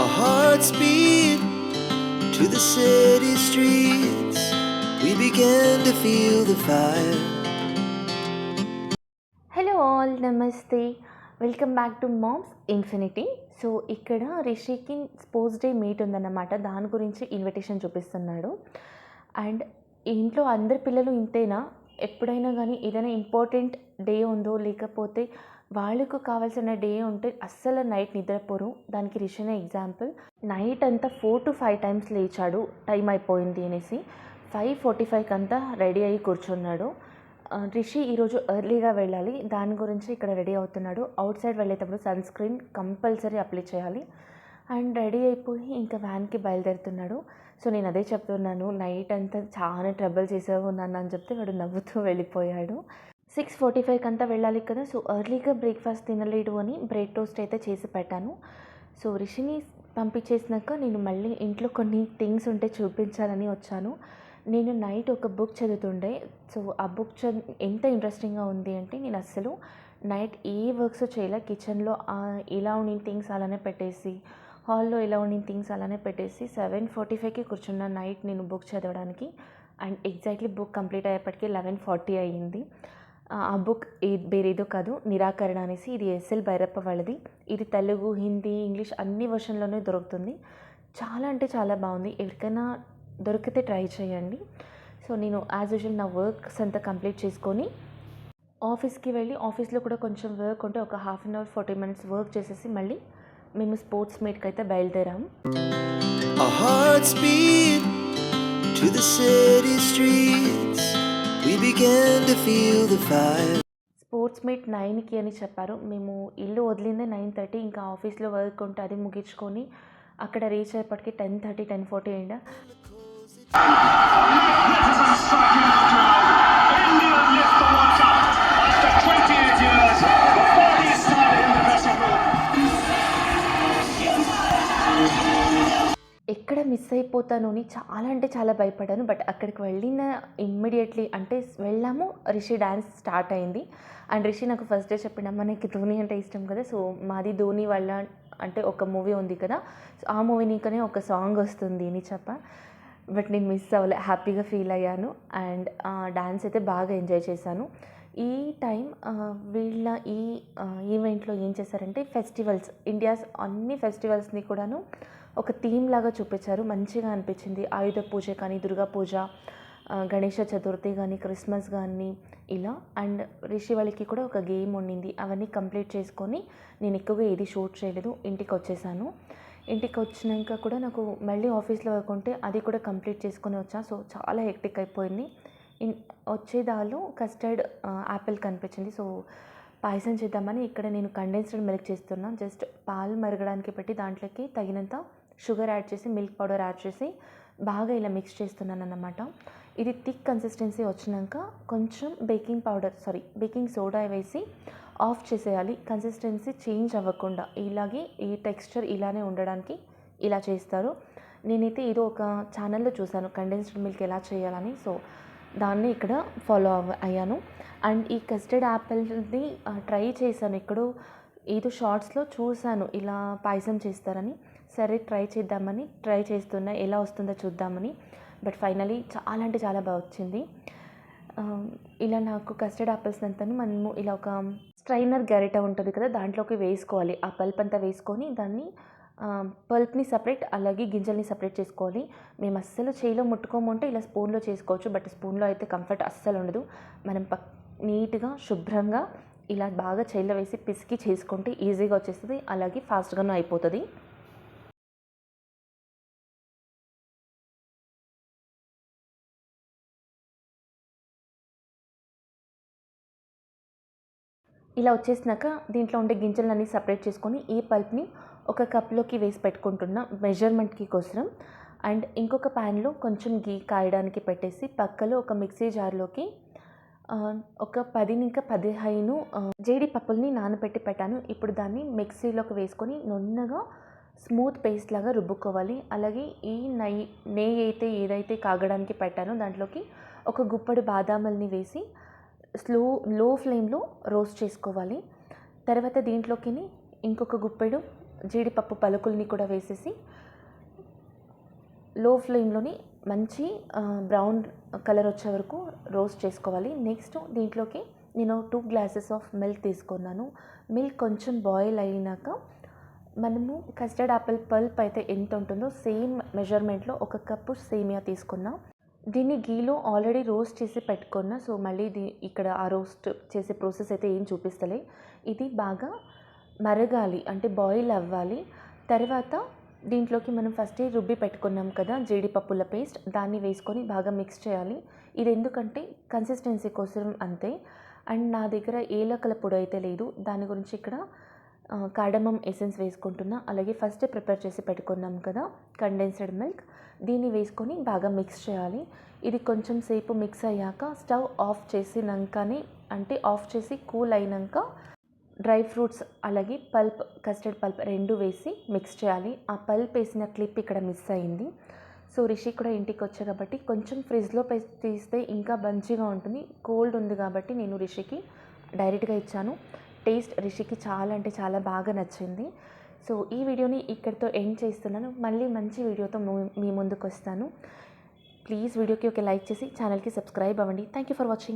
Our hearts beat to the city streets. We began to feel the fire. Hello all నమస్తే welcome back to moms infinity so ఇక్కడ రిషికి sports day meet ఉందన్నమాట. దాని గురించి invitation చూపిస్తున్నాడు. And ఇంట్లో అందరి పిల్లలు ఇంతేనా? ఎప్పుడైనా కానీ ఏదైనా ఇంపార్టెంట్ డే ఉందో లేకపోతే వాళ్ళకు కావాల్సిన డే ఉంటే అస్సలు నైట్ నిద్రపోరు. దానికి రిషినే ఎగ్జాంపుల్ నైట్ అంతా ఫోర్ టు ఫైవ్ టైమ్స్ లేచాడు. టైం అయిపోయింది అనేసి ఫైవ్ ఫార్టీ ఫైవ్కి అంతా రెడీ అయ్యి కూర్చున్నాడు. రిషి ఈరోజు ఎర్లీగా వెళ్ళాలి. దాని గురించి ఇక్కడ రెడీ అవుతున్నాడు. అవుట్ సైడ్ వెళ్ళేటప్పుడు సన్ స్క్రీన్ కంపల్సరీ అప్లై చేయాలి. అండ్ రెడీ అయిపోయి ఇంకా వ్యాన్కి బయలుదేరుతున్నాడు. సో నేను అదే చెప్తున్నాను. నైట్ అంతా చాలా ట్రబుల్ చేసావు నన్ను అని చెప్తే వాడు నవ్వుతూ వెళ్ళిపోయాడు. సిక్స్ ఫార్టీ ఫైవ్కి అంతా వెళ్ళాలి కదా. సో ఎర్లీగా బ్రేక్ఫాస్ట్ తినలేడు అని బ్రెడ్ టోస్ట్ అయితే చేసి పెట్టాను. సో రిషిని పంపించేసినాక నేను మళ్ళీ ఇంట్లో కొన్ని థింగ్స్ ఉంటే చూపించాలని వచ్చాను. నేను నైట్ ఒక బుక్ చదువుతుండే. సో ఆ బుక్ చదువు ఎంత ఇంట్రెస్టింగ్గా ఉంది అంటే నేను అస్సలు నైట్ ఏ వర్క్స్ చేయలే. కిచెన్లో ఇలా ఉండిన థింగ్స్ అలానే పెట్టేసి హాల్లో ఇలా ఉండిన థింగ్స్ అలానే పెట్టేసి సెవెన్ ఫార్టీ ఫైవ్కి కూర్చున్న నైట్ నేను బుక్ చదవడానికి. అండ్ ఎగ్జాక్ట్లీ బుక్ కంప్లీట్ అయ్యేప్పటికీ లెవెన్ ఫార్టీ అయ్యింది. ఆ బుక్ ఇది వేరేదో కాదు నిరాకరణ అనేసి ఇది ఎస్ఎల్ భైరప్ప వాళ్ళది. ఇది తెలుగు హిందీ ఇంగ్లీష్ అన్ని వర్షన్లోనే దొరుకుతుంది. చాలా అంటే చాలా బాగుంది. ఎవరికైనా దొరికితే ట్రై చేయండి. సో నేను యాజ్ యూజువల్ నా వర్క్స్ అంతా కంప్లీట్ చేసుకొని ఆఫీస్కి వెళ్ళి ఆఫీస్లో కూడా కొంచెం వర్క్ ఉంటే ఒక half an hour forty minutes work చేసేసి మళ్ళీ మేము స్పోర్ట్స్ మీట్కి అయితే బయలుదేరాం. To the city streets. Sports meet నైన్కి అని చెప్పారు. మేము ఇల్లు వదిలిందే నైన్ థర్టీ ఇంకా ఆఫీస్లో వర్క్ ఉంటే అది ముగించుకొని అక్కడ రీచ్ అయ్యేప్పటికి టెన్ థర్టీ టెన్ ఫార్టీ అయిందా. అయిపోతాను అని చాలా అంటే చాలా భయపడ్డాను. బట్ అక్కడికి వెళ్ళిన ఇమ్మీడియట్లీ అంటే వెళ్ళాము. రిషి డ్యాన్స్ స్టార్ట్ అయింది. అండ్ రిషి నాకు ఫస్ట్ డే చెప్పిన మనకి ధోని అంటే ఇష్టం కదా సో మాది ధోని వల్ల అంటే ఒక మూవీ ఉంది కదా సో ఆ మూవీ నీకనే ఒక సాంగ్ వస్తుంది అని చెప్ప. బట్ నేను మిస్ అవ్వలే హ్యాపీగా ఫీల్ అయ్యాను. అండ్ డ్యాన్స్ అయితే బాగా ఎంజాయ్ చేశాను. ఈ టైం వీళ్ళ ఈ ఈవెంట్లో ఏం చేశారంటే ఫెస్టివల్స్ ఇండియాస్ అన్ని ఫెస్టివల్స్ని కూడాను ఒక థీమ్ లాగా చూపించారు. మంచిగా అనిపించింది. ఆయుధ పూజ కానీ దుర్గా పూజ గణేష చతుర్థి కానీ క్రిస్మస్ కానీ ఇలా. అండ్ రిషి వాళ్ళకి కూడా ఒక గేమ్ ఉండింది. అవన్నీ కంప్లీట్ చేసుకొని నేను ఎక్కువగా ఏది షూట్ చేయలేదు. ఇంటికి వచ్చేసాను. ఇంటికి వచ్చినాక కూడా నాకు మళ్ళీ ఆఫీస్లో వర్క్ ఉంటే అది కూడా కంప్లీట్ చేసుకొని వచ్చా. సో చాలా హెక్టిక్ అయిపోయింది. ఇన్ వచ్చేదాలో కస్టర్డ్ యాపిల్ కనిపించింది. సో పాయసం చేద్దామని ఇక్కడ నేను కండెన్స్డ్ మిల్క్ చేస్తున్నాను. జస్ట్ పాలు మరగడానికి పెట్టి దాంట్లోకి తగినంత షుగర్ యాడ్ చేసి మిల్క్ పౌడర్ యాడ్ చేసి బాగా ఇలా మిక్స్ చేస్తున్నాను అన్నమాట ఇది థిక్ కన్సిస్టెన్సీ వచ్చినాక కొంచెం baking powder sorry baking soda వేసి ఆఫ్ చేసేయాలి. కన్సిస్టెన్సీ చేంజ్ అవ్వకుండా ఇలాగే ఈ టెక్స్చర్ ఇలానే ఉండడానికి ఇలా చేస్తారు. నేనైతే ఏదో ఒక ఛానల్లో చూశాను కండెన్స్డ్ మిల్క్ ఎలా చేయాలని. సో దాన్ని ఇక్కడ ఫాలో అవ అయ్యాను. అండ్ ఈ కస్టర్డ్ యాపిల్ని ట్రై చేశాను. ఎక్కడో ఏదో షార్ట్స్లో చూశాను ఇలా పాయసం చేస్తారని. సరే ట్రై చేద్దామని ట్రై చేస్తున్నా ఎలా వస్తుందో చూద్దామని. బట్ ఫైనలీ చాలా అంటే చాలా బాగా వచ్చింది. ఇలా నాకు కస్టర్డ్ ఆపిల్స్ అంతాను మనము ఇలా ఒక స్ట్రైనర్ గరిట ఉంటుంది కదా దాంట్లోకి వేసుకోవాలి. ఆ పల్ప్ అంతా వేసుకొని దాన్ని పల్ప్ని సపరేట్ అలాగే గింజల్ని సపరేట్ చేసుకోవాలి. మేము అస్సలు చేయిలో ముట్టుకోమంటే ఇలా స్పూన్లో చేసుకోవచ్చు. బట్ స్పూన్లో అయితే కంఫర్ట్ అస్సలు ఉండదు. మనం పక్ నీట్గా శుభ్రంగా ఇలా బాగా చేయిలో వేసి పిసికి చేసుకుంటే ఈజీగా వచ్చేస్తుంది. అలాగే ఫాస్ట్గాను అయిపోతుంది. ఇలా వచ్చేసినాక దీంట్లో ఉండే గింజలన్నీ సపరేట్ చేసుకొని ఈ పల్ప్ని ఒక కప్లోకి వేసి పెట్టుకుంటున్న మెజర్మెంట్కి కోసం అండ్ ఇంకొక ప్యాన్లో కొంచెం గీ కాయడానికి పెట్టేసి పక్కలో ఒక మిక్సీ జార్లోకి ఒక పది ఇంకా పదిహేను జేడి పప్పుల్ని నానబెట్టి పెట్టాను. ఇప్పుడు దాన్ని మిక్సీలోకి వేసుకొని నున్నగా స్మూత్ పేస్ట్ లాగా రుబ్బుకోవాలి. అలాగే ఈ నెయ్యి నెయ్యి అయితే ఏదైతే కాగడానికి పెట్టానో దాంట్లోకి ఒక గుప్పడి బాదాముల్ని వేసి స్లో లో ఫ్లేమ్లో రోస్ట్ చేసుకోవాలి. తర్వాత దీంట్లోకి ఇంకొక గుప్పెడు జీడిపప్పు పలుకుల్ని కూడా వేసేసి లో ఫ్లేమ్లోని మంచి బ్రౌన్ కలర్ వచ్చే వరకు రోస్ట్ చేసుకోవాలి. నెక్స్ట్ దీంట్లోకి నేను టూ గ్లాసెస్ ఆఫ్ మిల్క్ తీసుకున్నాను. మిల్క్ కొంచెం బాయిల్ అయినాక మనము కస్టర్డ్ యాపిల్ పల్ప్ అయితే ఎంత ఉంటుందో సేమ్ మెజర్మెంట్లో ఒక కప్పు సేమియా తీసుకున్నాం. దీన్ని గీలో ఆల్రెడీ రోస్ట్ చేసి పెట్టుకున్న సో మళ్ళీ దీ ఇక్కడ ఆ రోస్ట్ చేసే ప్రాసెస్ అయితే ఏం చూపిస్తలే. ఇది బాగా మరగాలి అంటే బాయిల్ అవ్వాలి. తర్వాత దీంట్లోకి మనం ఫస్ట్ రుబ్బి పెట్టుకున్నాం కదా జీడిపప్పుల పేస్ట్ దాన్ని వేసుకొని బాగా మిక్స్ చేయాలి. ఇది ఎందుకంటే కన్సిస్టెన్సీ కోసం అంతే. అండ్ నా దగ్గర ఏలకల పొడి అయితే లేదు. దాని గురించి ఇక్కడ కార్డమమ్ ఎసెన్స్ వేసుకుంటున్నా. అలాగే ఫస్ట్ ప్రిపేర్ చేసి పెట్టుకున్నాం కదా కండెన్స్డ్ మిల్క్ దీన్ని వేసుకొని బాగా మిక్స్ చేయాలి. ఇది కొంచెం సేపు మిక్స్ అయ్యాక స్టవ్ ఆఫ్ చేసినాకనే అంటే ఆఫ్ చేసి కూల్ అయినాక డ్రై ఫ్రూట్స్ అలాగే పల్ప్ కస్టర్డ్ పల్ప్ రెండు వేసి మిక్స్ చేయాలి. ఆ పల్ప్ వేసిన క్లిప్ ఇక్కడ మిస్ అయింది. సో రిషి కూడా ఇంటికి వచ్చా కాబట్టి కొంచెం ఫ్రిడ్జ్లో తీస్తే ఇంకా మంచిగా ఉంటుంది. కోల్డ్ ఉంది కాబట్టి నేను రిషికి డైరెక్ట్గా ఇచ్చాను. టేస్ట్ రిషికి చాలా అంటే చాలా బాగా నచ్చింది. సో ఈ వీడియోని ఇక్కడితో ఎండ్ చేస్తున్నాను. మళ్ళీ మంచి వీడియోతో మీ ముందుకు వస్తాను ప్లీజ్ వీడియోకి ఒక లైక్ చేసి ఛానల్కి సబ్స్క్రైబ్ అవ్వండి. Thank you for watching